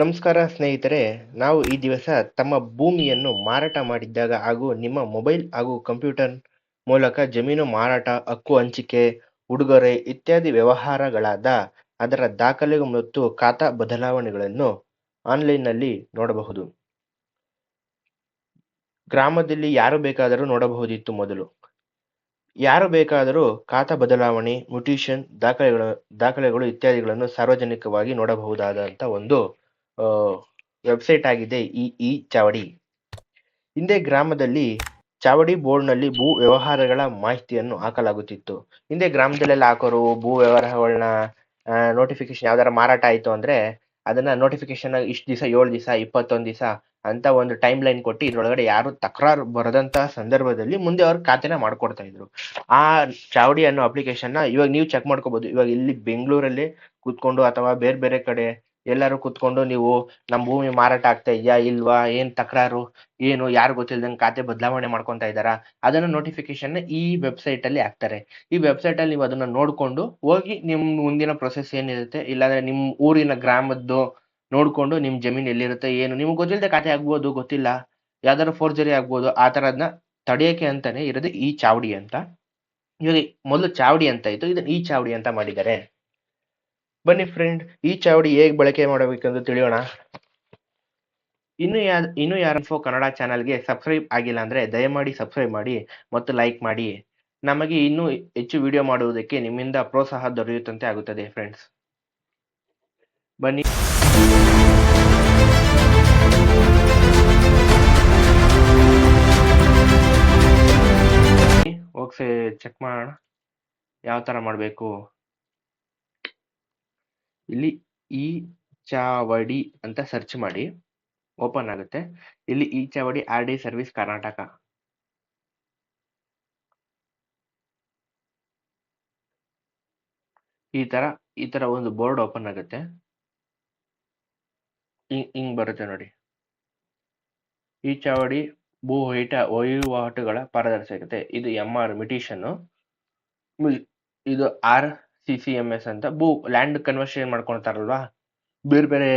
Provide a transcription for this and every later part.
ನಮಸ್ಕಾರ ಸ್ನೇಹಿತರೆ, ನಾವು ಈ ದಿವಸ ತಮ್ಮ ಭೂಮಿಯನ್ನು ಮಾರಾಟ ಮಾಡಿದ್ದಾಗ ಹಾಗೂ ನಿಮ್ಮ ಮೊಬೈಲ್ ಹಾಗೂ ಕಂಪ್ಯೂಟರ್ ಮೂಲಕ ಜಮೀನು ಮಾರಾಟ, ಹಕ್ಕು ಹಂಚಿಕೆ, ಉಡುಗೊರೆ ಇತ್ಯಾದಿ ವ್ಯವಹಾರಗಳಾದ ಅದರ ದಾಖಲೆ ಮತ್ತು ಖಾತಾ ಬದಲಾವಣೆಗಳನ್ನು ಆನ್ಲೈನ್ನಲ್ಲಿ ನೋಡಬಹುದು. ಗ್ರಾಮದಲ್ಲಿ ಯಾರು ಬೇಕಾದರೂ ನೋಡಬಹುದಿತ್ತು ಮೊದಲು. ಯಾರು ಬೇಕಾದರೂ ಖಾತಾ ಬದಲಾವಣೆ ಮ್ಯೂಟೇಶನ್ ದಾಖಲೆಗಳು ದಾಖಲೆಗಳು ಇತ್ಯಾದಿಗಳನ್ನು ಸಾರ್ವಜನಿಕವಾಗಿ ನೋಡಬಹುದಾದಂಥ ಒಂದು ವೆಬ್ಸೈಟ್ ಆಗಿದೆ ಈ ಇ ಚಾವಡಿ. ಹಿಂದೆ ಗ್ರಾಮದಲ್ಲಿ ಚಾವಡಿ ಬೋರ್ಡ್ನಲ್ಲಿ ಭೂ ವ್ಯವಹಾರಗಳ ಮಾಹಿತಿಯನ್ನು ಹಾಕಲಾಗುತ್ತಿತ್ತು. ಹಿಂದೆ ಗ್ರಾಮದಲ್ಲೆಲ್ಲ ಹಾಕೋರು ಭೂ ವ್ಯವಹಾರಗಳನ್ನ ನೋಟಿಫಿಕೇಶನ್ ಯಾವ್ದಾರ ಮಾರಾಟ ಆಯ್ತು ಅಂದ್ರೆ ಅದನ್ನ ನೋಟಿಫಿಕೇಶನ್ ಇಷ್ಟು ದಿವಸ, ಏಳು ದಿವಸ, ಇಪ್ಪತ್ತೊಂದು ದಿವಸ ಅಂತ ಒಂದು ಟೈಮ್ ಲೈನ್ ಕೊಟ್ಟು ಇದ್ರೊಳಗಡೆ ಯಾರು ತಕರಾರು ಬರದಂತ ಸಂದರ್ಭದಲ್ಲಿ ಮುಂದೆ ಅವ್ರ ಖಾತೆನ ಮಾಡ್ಕೊಡ್ತಾ ಇದ್ರು. ಆ ಚಾವಡಿ ಅನ್ನೋ ಅಪ್ಲಿಕೇಶನ್ನ ಇವಾಗ ನೀವು ಚೆಕ್ ಮಾಡ್ಕೋಬಹುದು ಇವಾಗ ಇಲ್ಲಿ ಬೆಂಗಳೂರಲ್ಲಿ ಕೂತ್ಕೊಂಡು ಅಥವಾ ಬೇರೆ ಬೇರೆ ಕಡೆ ಎಲ್ಲರೂ ಕುತ್ಕೊಂಡು ನೀವು ನಮ್ಮ ಭೂಮಿ ಮಾರಾಟ ಆಗ್ತಾ ಇದೆಯಾ, ಇಲ್ವಾ, ಏನ್ ತಕರಾರು, ಏನು, ಯಾರು ಗೊತ್ತಿಲ್ಲದಂಗೆ ಖಾತೆ ಬದಲಾವಣೆ ಮಾಡ್ಕೊತಾ ಇದ್ದಾರಾ, ಅದನ್ನ ನೋಟಿಫಿಕೇಶನ್ ಈ ವೆಬ್ಸೈಟ್ ಅಲ್ಲಿ ಹಾಕ್ತಾರೆ. ಈ ವೆಬ್ಸೈಟ್ ಅಲ್ಲಿ ನೀವು ಅದನ್ನ ನೋಡ್ಕೊಂಡು ಹೋಗಿ ನಿಮ್ ಮುಂದಿನ ಪ್ರೊಸೆಸ್ ಏನಿರುತ್ತೆ, ಇಲ್ಲಾಂದ್ರೆ ನಿಮ್ ಊರಿನ ಗ್ರಾಮದ್ದು ನೋಡ್ಕೊಂಡು ನಿಮ್ ಜಮೀನ್ ಎಲ್ಲಿರುತ್ತೆ, ಏನು, ನಿಮ್ಗೆ ಗೊತ್ತಿಲ್ಲದೆ ಖಾತೆ ಆಗ್ಬೋದು, ಗೊತ್ತಿಲ್ಲ, ಯಾವ್ದಾದ್ರು ಫೋರ್ಜರಿ ಆಗ್ಬೋದು, ಆ ತರದ್ನ ತಡೆಯಕ್ಕೆ ಅಂತಾನೆ ಇರೋದು ಈ ಚಾವಡಿ ಅಂತ. ಇವಾಗ ಮೊದಲು ಚಾವಡಿ ಅಂತ ಇತ್ತು, ಇದನ್ನ ಈ ಚಾವಡಿ ಅಂತ ಮಾಡಿದ್ದಾರೆ. ಬನ್ನಿ ಫ್ರೆಂಡ್ ಈ ಚಾವಡಿ ಹೇಗೆ ಬಳಕೆ ಮಾಡಬೇಕೆಂದು ತಿಳಿಯೋಣ. ಇನ್ನು ಯಾ, ಇನ್ನು ಯಾರನ್ಫೋ ಕನ್ನಡ ಚಾನಲ್ಗೆ ಸಬ್ಸ್ಕ್ರೈಬ್ ಆಗಿಲ್ಲ ಅಂದರೆ ದಯಮಾಡಿ ಸಬ್ಸ್ಕ್ರೈಬ್ ಮಾಡಿ ಮತ್ತು ಲೈಕ್ ಮಾಡಿ. ನಮಗೆ ಇನ್ನೂ ಹೆಚ್ಚು ವಿಡಿಯೋ ಮಾಡುವುದಕ್ಕೆ ನಿಮ್ಮಿಂದ ಪ್ರೋತ್ಸಾಹ ದೊರೆಯುತ್ತಂತೆ ಆಗುತ್ತದೆ ಫ್ರೆಂಡ್ಸ್ ಬನ್ನಿ. ಹೋಗ್ಸೆ ಚೆಕ್ ಮಾಡೋಣ. ಯಾವ ಥರ ಮಾಡಬೇಕು? ಇಲ್ಲಿ ಈ ಚಾವಡಿ ಅಂತ ಸರ್ಚ್ ಮಾಡಿ ಓಪನ್ ಆಗುತ್ತೆ. ಇಲ್ಲಿ ಈ ಚಾವಡಿ ಆರ್ ಡಿ ಸರ್ವಿಸ್ ಕರ್ನಾಟಕ. ಈ ತರ ಈ ತರ ಒಂದು ಬೋರ್ಡ್ ಓಪನ್ ಆಗುತ್ತೆ. ಹಿಂಗ್ ಬರುತ್ತೆ ನೋಡಿ. ಈ ಚಾವಡಿ ಭೂ ವಹಿಟ ವಹಿವಾಟುಗಳ ಪಾರದರ್ಶಕತೆ. ಇದು ಎಂ ಆರ್ ಮಿಟಿಷನ್ ಇದು ಆರ್ ಸಿ ಸಿ ಎಸ್ ಅಂತ. ಭೂ ಲ್ಯಾಂಡ್ ಕನ್ವರ್ಷನ್ ಮಾಡ್ಕೊಳ್ತಾರಲ್ವಾ ಬೇರೆ ಬೇರೆ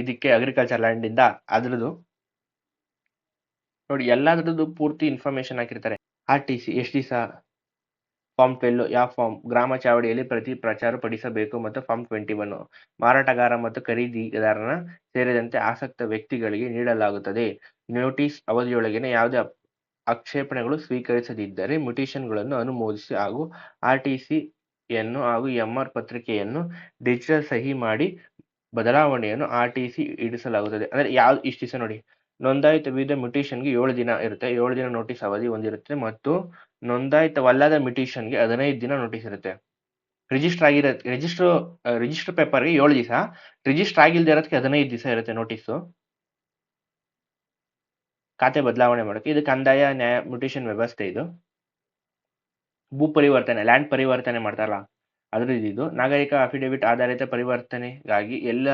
ಇದಕ್ಕೆ ಅಗ್ರಿಕಲ್ಚರ್ ಲ್ಯಾಂಡ್ ಇಂದ ಅದ್ರದ್ದು. ನೋಡಿ, ಎಲ್ಲದ್ರದ್ದು ಪೂರ್ತಿ ಇನ್ಫಾರ್ಮೇಶನ್ ಹಾಕಿರ್ತಾರೆ. ಆರ್ ಟಿ ಸಿ ಎಷ್ಟು ದಿವಸ ಫಾರ್ಮ್ ಟ್ವೆಲ್ ಯಾವ ಫಾರ್ಮ್ ಗ್ರಾಮ ಚಾವಡಿಯಲ್ಲಿ ಪ್ರತಿ ಪ್ರಚಾರ ಪಡಿಸಬೇಕು ಮತ್ತು ಫಾರ್ಮ್ ಟ್ವೆಂಟಿ ಒನ್ ಮಾರಾಟಗಾರ ಮತ್ತು ಖರೀದಿದಾರನ ಸೇರಿದಂತೆ ಆಸಕ್ತ ವ್ಯಕ್ತಿಗಳಿಗೆ ನೀಡಲಾಗುತ್ತದೆ. ನೋಟಿಸ್ ಅವಧಿಯೊಳಗಿನ ಯಾವುದೇ ಆಕ್ಷೇಪಣೆಗಳು ಸ್ವೀಕರಿಸದಿದ್ದರೆ ಮ್ಯೂಟೇಶನ್ಗಳನ್ನು ಅನುಮೋದಿಸಿ ಹಾಗೂ ಆರ್ ಟಿ ಸಿಯನ್ನು ಹಾಗೂ ಎಂಆರ್ ಪತ್ರಿಕೆಯನ್ನು ಡಿಜಿಟಲ್ ಸಹಿ ಮಾಡಿ ಬದಲಾವಣೆಯನ್ನು ಆರ್ ಟಿ ಸಿ ಇಡಿಸಲಾಗುತ್ತದೆ. ಅಂದ್ರೆ ಯಾವ, ಇಷ್ಟು ದಿವಸ ನೋಡಿ. ನೋಂದಾಯಿತ ವಿವಿಧ ಮ್ಯೂಟೇಶನ್ಗೆ ಏಳು ದಿನ ಇರುತ್ತೆ. ಏಳು ದಿನ ನೋಟಿಸ್ ಅವಧಿ ಹೊಂದಿರುತ್ತೆ ಮತ್ತು ನೋಂದಾಯಿತವಲ್ಲದ ಮ್ಯೂಟೇಶನ್ಗೆ ಹದಿನೈದು ದಿನ ನೋಟಿಸ್ ಇರುತ್ತೆ. ರಿಜಿಸ್ಟರ್ ಆಗಿರೋ, ರಿಜಿಸ್ಟರ್ ರಿಜಿಸ್ಟರ್ ಪೇಪರ್ಗೆ ಏಳು ದಿವಸ. ರಿಜಿಸ್ಟರ್ ಆಗಿಲ್ದೇ ಇರೋದಕ್ಕೆ ಹದಿನೈದು ದಿವಸ ಇರುತ್ತೆ ನೋಟಿಸು. ಖಾತೆ ಬದಲಾವಣೆ ಮಾಡೋಕೆ ಇದು ಕಂದಾಯ, ನ್ಯಾಯ ಮ್ಯೂಟೇಶನ್ ವ್ಯವಸ್ಥೆ ಇದು. ಭೂ ಪರಿವರ್ತನೆ ಲ್ಯಾಂಡ್ ಪರಿವರ್ತನೆ ಮಾಡ್ತಾರಲ್ಲ ಅದರ ಇದು. ನಾಗರಿಕ ಅಫಿಡೇವಿಟ್ ಆಧಾರಿತ ಪರಿವರ್ತನೆಗಾಗಿ ಎಲ್ಲ,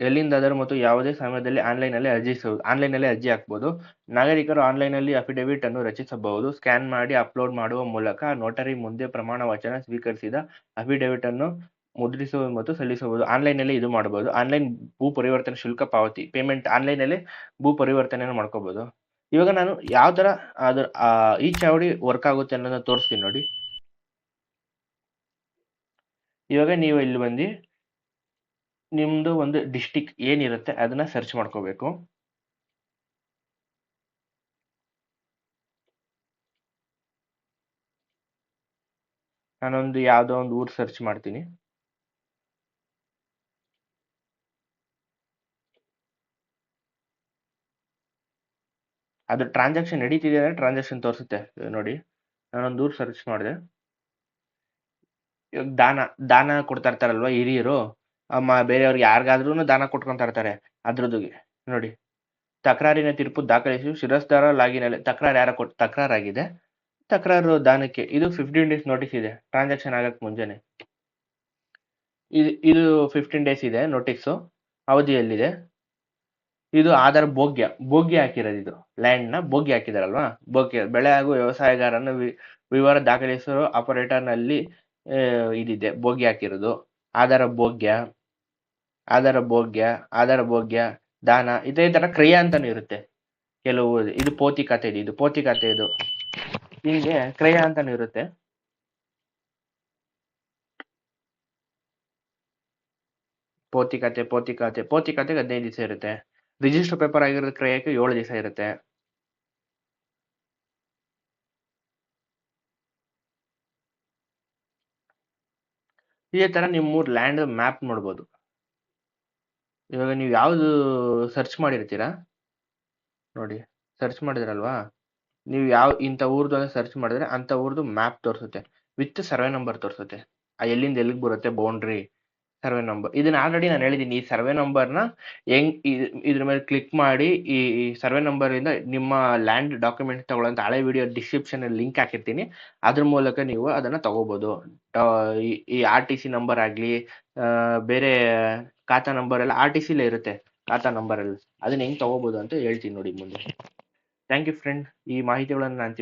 ಎಲ್ಲಿಂದಾದರೂ ಮತ್ತು ಯಾವುದೇ ಸಮಯದಲ್ಲಿ ಆನ್ಲೈನಲ್ಲಿ ಅರ್ಜಿ ಆನ್ಲೈನಲ್ಲಿ ಅರ್ಜಿ ಹಾಕ್ಬೋದು. ನಾಗರಿಕರು ಆನ್ಲೈನಲ್ಲಿ ಅಫಿಡೇವಿಟ್ ಅನ್ನು ರಚಿಸಬಹುದು. ಸ್ಕ್ಯಾನ್ ಮಾಡಿ, ಅಪ್ಲೋಡ್ ಮಾಡುವ ಮೂಲಕ ನೋಟರಿ ಮುಂದೆ ಪ್ರಮಾಣ ವಚನ ಸ್ವೀಕರಿಸಿದ ಅಫಿಡೇವಿಟ್ ಅನ್ನು ಮುದ್ರಿಸುವುದು ಮತ್ತು ಸಲ್ಲಿಸಬಹುದು. ಆನ್ಲೈನಲ್ಲಿ ಇದು ಮಾಡಬಹುದು ಆನ್ಲೈನ್ ಭೂ ಪರಿವರ್ತನೆ ಶುಲ್ಕ ಪಾವತಿ ಪೇಮೆಂಟ್ ಆನ್ಲೈನಲ್ಲಿ ಭೂ ಪರಿವರ್ತನೆಯನ್ನು ಮಾಡ್ಕೋಬಹುದು ಇವಾಗ ನಾನು ಯಾವ ತರ ಅದ್ರ ಈ ಚಾವಡಿ ವರ್ಕ್ ಆಗುತ್ತೆ ಅನ್ನೋದನ್ನ ತೋರಿಸ್ತೀನಿ ನೋಡಿ. ಇವಾಗ ನೀವು ಇಲ್ಲಿ ಬಂದು ನಿಮ್ದು ಒಂದು ಡಿಸ್ಟಿಕ್ ಏನಿರುತ್ತೆ ಅದನ್ನ ಸರ್ಚ್ ಮಾಡ್ಕೋಬೇಕು. ನಾನೊಂದು ಯಾವುದೋ ಒಂದು ಊರ್ ಸರ್ಚ್ ಮಾಡ್ತೀನಿ. ಅದು ಟ್ರಾನ್ಸಾಕ್ಷನ್ ನಡೀತಿದೆ ಅಂದರೆ ಟ್ರಾನ್ಸಾಕ್ಷನ್ ತೋರಿಸುತ್ತೆ. ನೋಡಿ, ನಾನೊಂದು ಊರು ಸರ್ಚ್ ಮಾಡಿದೆ. ಇವಾಗ ದಾನ ದಾನ ಕೊಡ್ತಾ ಇರ್ತಾರಲ್ವ ಹಿರಿಯರು? ಅಮ್ಮ, ಬೇರೆಯವ್ರಿಗೆ ಯಾರಿಗಾದ್ರೂ ದಾನ ಕೊಟ್ಕೊಂತ ಇರ್ತಾರೆ ಅದ್ರದ್ದು. ನೋಡಿ, ತಕರಾರಿನ ತೀರ್ಪು ದಾಖಲಿಸಿ ಶಿರಸ್ದಾರ ಲಾಗಿನಲ್ಲಿ ತಕರಾರು ಯಾರ ಕೊಟ್ಟು ತಕರಾರಾಗಿದೆ. ತಕರಾರು ದಾನಕ್ಕೆ, ಇದು ಫಿಫ್ಟೀನ್ ಡೇಸ್ ನೋಟಿಸ್ ಇದೆ ಟ್ರಾನ್ಸಾಕ್ಷನ್ ಆಗಕ್ಕೆ ಮುಂಜಾನೆ ಇದು ಇದು ಫಿಫ್ಟೀನ್ ಡೇಸ್ ಇದೆ ನೋಟಿಸು ಅವಧಿಯಲ್ಲಿದೆ. ಇದು ಆಧಾರ್ ಭೋಗ್ಯ ಭೋಗ್ಯ ಹಾಕಿರೋದು ಇದು. ಲ್ಯಾಂಡ್ನ ಭೋಗ್ಯ ಹಾಕಿದಾರಲ್ವಾ? ಭೋಗ್ಯ, ಬೆಳೆ ಹಾಗೂ ವ್ಯವಸಾಯಗಾರನ ವಿವರ ದಾಖಲಿಸಲು ಆಪರೇಟರ್ನಲ್ಲಿ ಇದಿದೆ, ಭೋಗ್ಯ ಹಾಕಿರೋದು. ಆಧಾರ ಭೋಗ್ಯ ಆಧಾರ ಭೋಗ್ಯ ಆಧಾರ ಭೋಗ್ಯ, ದಾನ, ಇದೇ ತರ ಕ್ರಿಯ ಅಂತಾನು ಇರುತ್ತೆ. ಕೆಲವು ಇದು ಪೋತಿ ಕತೆ ಇದು ಪೋತಿ ಕತೆ ಇದು ಹೀಗೆ ಕ್ರಯ ಅಂತಾನು ಇರುತ್ತೆ. ಪೋತಿ ಪೋತಿಕತೆ ಪೋತಿ ಕತೆ ಪೋತಿ ಖಾತೆಗೆ ಹದಿನೈದು ದಿವಸ ಇರುತ್ತೆ. ರಿಜಿಸ್ಟರ್ ಪೇಪರ್ ಆಗಿರೋದು ಕ್ರಯಕ್ಕೆ ಏಳು ದಿವಸ ಇರುತ್ತೆ. ಇದೇ ತರ ಮೂರು ಲ್ಯಾಂಡ್ ಮ್ಯಾಪ್ ನೋಡ್ಬೋದು. ಇವಾಗ ನೀವು ಯಾವುದು ಸರ್ಚ್ ಮಾಡಿರ್ತೀರಾ? ನೋಡಿ ಸರ್ಚ್ ಮಾಡಿದ್ರಲ್ವಾ? ನೀವು ಯಾವ, ಇಂಥ ಊರ್ದು ಅಂತ ಸರ್ಚ್ ಮಾಡಿದ್ರೆ ಅಂತ ಊರ್ದು ಮ್ಯಾಪ್ ತೋರಿಸುತ್ತೆ. ವಿತ್ ಸರ್ವೆ ನಂಬರ್ ತೋರಿಸುತ್ತೆ. ಆ ಎಲ್ಲಿಂದ ಎಲ್ಲಿಗೆ ಬರುತ್ತೆ ಬೌಂಡ್ರಿ ಸರ್ವೆ ನಂಬರ್. ಇದನ್ನ ಆಲ್ರೆಡಿ ನಾನು ಹೇಳಿದ್ದೀನಿ ಈ ಸರ್ವೆ ನಂಬರ್ನ ಹೆಂಗ್ ಇದ್- ಇದ್ರ ಮೇಲೆ ಕ್ಲಿಕ್ ಮಾಡಿ ಈ ಸರ್ವೆ ನಂಬರ್ ಇಂದ ನಿಮ್ಮ ಲ್ಯಾಂಡ್ ಡಾಕ್ಯುಮೆಂಟ್ ತಗೊಳ್ಳೋಂಥ ಹಳೆ ವಿಡಿಯೋ ಡಿಸ್ಕ್ರಿಪ್ಷನ್ ಲಿಂಕ್ ಹಾಕಿರ್ತೀನಿ. ಅದ್ರ ಮೂಲಕ ನೀವು ಅದನ್ನ ತಗೋಬಹುದು ಈ- ಈ ಆರ್ ಟಿ ಸಿ ನಂಬರ್ ಆಗ್ಲಿ ಬೇರೆ ಖಾತಾ ನಂಬರ್ ಎಲ್ಲ ಆರ್ ಟಿ ಸಿಲೇ ಇರುತ್ತೆ. ಖಾತಾ ನಂಬರ್ ಎಲ್ಲ ಅದನ್ನ ಹೆಂಗ್ ತಗೋಬಹುದು ಅಂತ ಹೇಳ್ತೀನಿ ನೋಡಿ ಮುಂದೆ. ಥ್ಯಾಂಕ್ ಯು ಫ್ರೆಂಡ್ ಈ ಮಾಹಿತಿಗಳನ್ನು ನಾನು